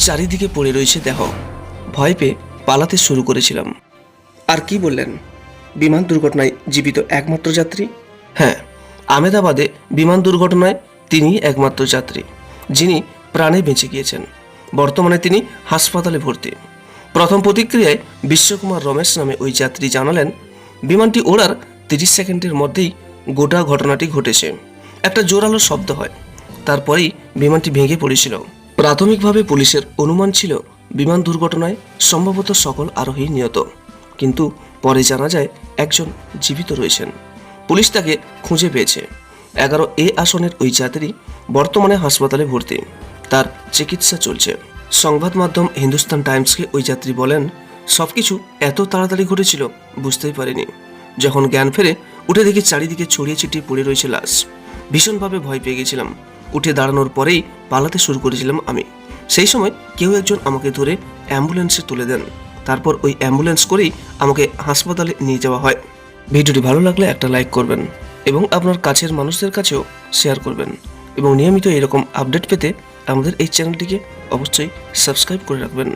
চারিদিকে পড়ে রয়েছে দেহ। ভয় পেয়ে পালাতে শুরু করেছিলাম। আর কি বললেন? বিমান দুর্ঘটনায় জীবিত একমাত্র যাত্রী? হ্যাঁ আমেদাবাদে বিমান দুর্ঘটনায় তিনি একমাত্র যাত্রী যিনি প্রাণে বেঁচে গিয়েছেন। বর্তমানে তিনি হাসপাতালে ভর্তি। প্রথম প্রতিক্রিয়ায় বিশ্বকুমার রমেশ নামে ওই যাত্রী জানালেন বিমানটি ওড়ার তিরিশ সেকেন্ডের মধ্যেই গোটা ঘটনাটি ঘটেছে। একটা জোরালো শব্দ হয় তারপরেই বিমানটি ভেঙে পড়েছিল। প্রাথমিকভাবে পুলিশের অনুমান ছিল, বিমান দুর্ঘটনায় সম্ভবত সকল আরোহী নিহত। কিন্তু পরে জানা যায়, একজন জীবিত রয়েছেন। পুলিশ তাকে খুঁজে পেয়েছে। এগারো এ আসনের ওই যাত্রী বর্তমানে হাসপাতালে ভর্তি। তার চিকিৎসা চলছে। সংবাদ মাধ্যম হিন্দুস্তান টাইমসকে ওই যাত্রী বলেন, সবকিছু এত তাড়াতাড়ি ঘটেছিল, বুঝতেই পারিনি। যখন জ্ঞান ফেরে, উঠে দেখি চারিদিকে ছড়িয়ে ছিটিয়ে পড়ে রয়েছে লাশ। ভীষণভাবে ভয় পেয়ে গেছিলাম। উঠে দাঁড়ানোর পরেই পালাতে শুরু করেছিলাম আমি। সেই সময় কেউ একজন আমাকে ধরে অ্যাম্বুলেন্সে তুলে দেন। তারপর ওই অ্যাম্বুলেন্স করেই আমাকে হাসপাতালে নিয়ে যাওয়া হয়। ভিডিওটি ভালো লাগলে একটা লাইক করবেন এবং আপনার কাছের মানুষদের কাছেও শেয়ার করবেন এবং নিয়মিত এরকম আপডেট পেতে আমাদের এই চ্যানেলটিকে অবশ্যই সাবস্ক্রাইব করে রাখবেন।